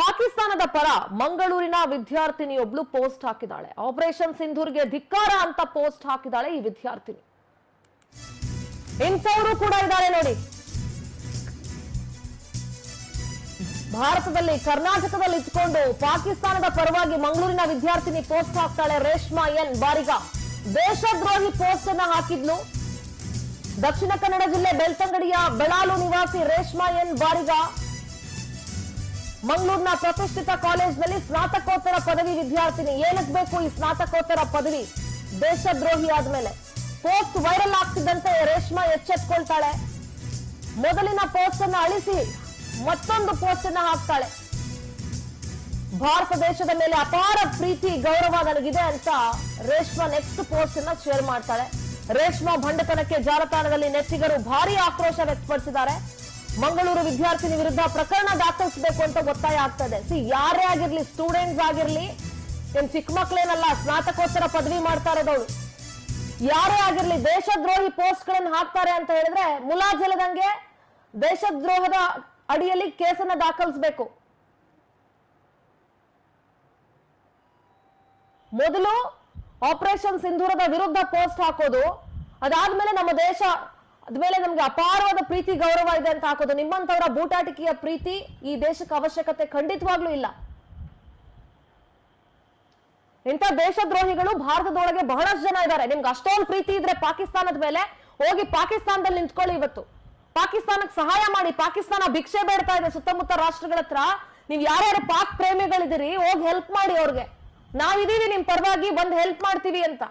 ಪಾಕಿಸ್ತಾನದ ಪರ ಮಂಗಳೂರಿನ ವಿದ್ಯಾರ್ಥಿನಿಯೊಬ್ಳು ಪೋಸ್ಟ್ ಹಾಕಿದಾಳೆ. ಆಪರೇಷನ್ ಸಿಂಧೂರ್ಗೆ ಧಿಕ್ಕಾರ ಅಂತ ಪೋಸ್ಟ್ ಹಾಕಿದಾಳೆ ಈ ವಿದ್ಯಾರ್ಥಿನಿ. ಇಂಥವರು ಕೂಡ ಇದ್ದಾರೆ ನೋಡಿ. ಭಾರತದಲ್ಲಿ, ಕರ್ನಾಟಕದಲ್ಲಿ ಇಟ್ಕೊಂಡು ಪಾಕಿಸ್ತಾನದ ಪರವಾಗಿ ಮಂಗಳೂರಿನ ವಿದ್ಯಾರ್ಥಿನಿ ಪೋಸ್ಟ್ ಹಾಕ್ತಾಳೆ ರೇಷ್ಮಾ ಎನ್. ಬಾರಿಗ. ದೇಶದ್ರೋಹಿ ಪೋಸ್ಟ್ ಅನ್ನ ಹಾಕಿದ್ಲು. ದಕ್ಷಿಣ ಕನ್ನಡ ಜಿಲ್ಲೆ ಬೆಳ್ತಂಗಡಿಯ ಬೆಳಾಲು ನಿವಾಸಿ ರೇಷ್ಮಾ ಎನ್. ಬಾರಿಗ. ಮಂಗಳೂರಿನ ಪ್ರತಿಷ್ಠಿತ ಕಾಲೇಜ್ನಲ್ಲಿ ಸ್ನಾತಕೋತ್ತರ ಪದವಿ ವಿದ್ಯಾರ್ಥಿನಿ ಏನಕ್ಕೆ ಬೇಕು ಈ ಸ್ನಾತಕೋತ್ತರ ಪದವಿ? ದೇಶದ್ರೋಹಿ ಆದ್ಮೇಲೆ. ಪೋಸ್ಟ್ ವೈರಲ್ ಆಗ್ತಿದ್ದಂತೆ ರೇಷ್ಮಾ ಎಚ್ಚೆತ್ಕೊಳ್ತಾಳೆ. ಮೊದಲಿನ ಪೋಸ್ಟ್ ಅನ್ನ ಅಳಿಸಿ ಮತ್ತೊಂದು ಪೋಸ್ಟ್ ಅನ್ನ ಹಾಕ್ತಾಳೆ. ಭಾರತ ದೇಶದ ಮೇಲೆ ಅಪಾರ ಪ್ರೀತಿ, ಗೌರವ ನನಗಿದೆ ಅಂತ ರೇಷ್ಮಾ ನೆಕ್ಸ್ಟ್ ಪೋಸ್ಟ್ ಅನ್ನ ಶೇರ್ ಮಾಡ್ತಾಳೆ. ರೇಷ್ಮಾ ಭಂಡತನಕ್ಕೆ ಜಾಲತಾಣದಲ್ಲಿ ನೆಟ್ಟಿಗರು ಭಾರಿ ಆಕ್ರೋಶ ವ್ಯಕ್ತಪಡಿಸಿದ್ದಾರೆ. ಮಂಗಳೂರು ವಿದ್ಯಾರ್ಥಿನಿ ವಿರುದ್ಧ ಪ್ರಕರಣ ದಾಖಲಿಸಬೇಕು ಅಂತ ಒತ್ತಾಯ ಆಗ್ತದೆ. ಸಿ, ಯಾರೇ ಆಗಿರ್ಲಿ ಸ್ಟೂಡೆಂಟ್ಸ್ ಆಗಿರ್ಲಿ, ಏನ್ ಚಿಕ್ಕ ಮಕ್ಳೇನಲ್ಲ, ಸ್ನಾತಕೋತ್ತರ ಪದವಿ ಮಾಡ್ತಾ ಇರೋದವ್ರು. ಯಾರೇ ಆಗಿರ್ಲಿ, ದೇಶದ್ರೋಹಿ ಪೋಸ್ಟ್ ಗಳನ್ನ ಹಾಕ್ತಾರೆ ಅಂತ ಹೇಳಿದ್ರೆ ಮುಲಾಜಲದಂಗೆ ದೇಶದ್ರೋಹದ ಅಡಿಯಲ್ಲಿ ಕೇಸನ್ನ ದಾಖಲಿಸಬೇಕು. ಮೊದಲು ಆಪರೇಷನ್ ಸಿಂಧೂರದ ವಿರುದ್ಧ ಪೋಸ್ಟ್ ಹಾಕೋದು, ಅದಾದ್ಮೇಲೆ ನಮ್ಮ ದೇಶ ಅದ್ಮೇಲೆ ನಮ್ಗೆ ಅಪಾರವಾದ ಪ್ರೀತಿ, ಗೌರವ ಇದೆ ಅಂತ ಹಾಕೋದು. ನಿಮ್ಮಂತವರ ಬೂಟಾಟಿಕೆಯ ಪ್ರೀತಿ ಈ ದೇಶಕ್ಕೆ ಅವಶ್ಯಕತೆ ಖಂಡಿತವಾಗ್ಲೂ ಇಲ್ಲ. ಇಂಥ ದೇಶದ್ರೋಹಿಗಳು ಭಾರತದೊಳಗೆ ಬಹಳಷ್ಟು ಜನ ಇದ್ದಾರೆ. ನಿಮ್ಗೆ ಅಷ್ಟೊಂದು ಪ್ರೀತಿ ಇದ್ರೆ ಪಾಕಿಸ್ತಾನದ ಮೇಲೆ ಹೋಗಿ ಪಾಕಿಸ್ತಾನದಲ್ಲಿ ನಿಂತ್ಕೊಳ್ಳಿ ಇವತ್ತು. ಪಾಕಿಸ್ತಾನಕ್ಕೆ ಸಹಾಯ ಮಾಡಿ, ಪಾಕಿಸ್ತಾನ ಭಿಕ್ಷೆ ಬೇಡ್ತಾ ಇದೆ ಸುತ್ತಮುತ್ತ ರಾಷ್ಟ್ರಗಳ ಹತ್ರ. ನೀವ್ ಯಾರ್ಯಾರು ಪಾಕ್ ಪ್ರೇಮಿಗಳಿದ್ದೀರಿ, ಹೋಗಿ ಹೆಲ್ಪ್ ಮಾಡಿ ಅವ್ರಿಗೆ. ನಾವಿದೀವಿ ನಿಮ್ ಪರವಾಗಿ ಬಂದು ಹೆಲ್ಪ್ ಮಾಡ್ತೀವಿ ಅಂತ.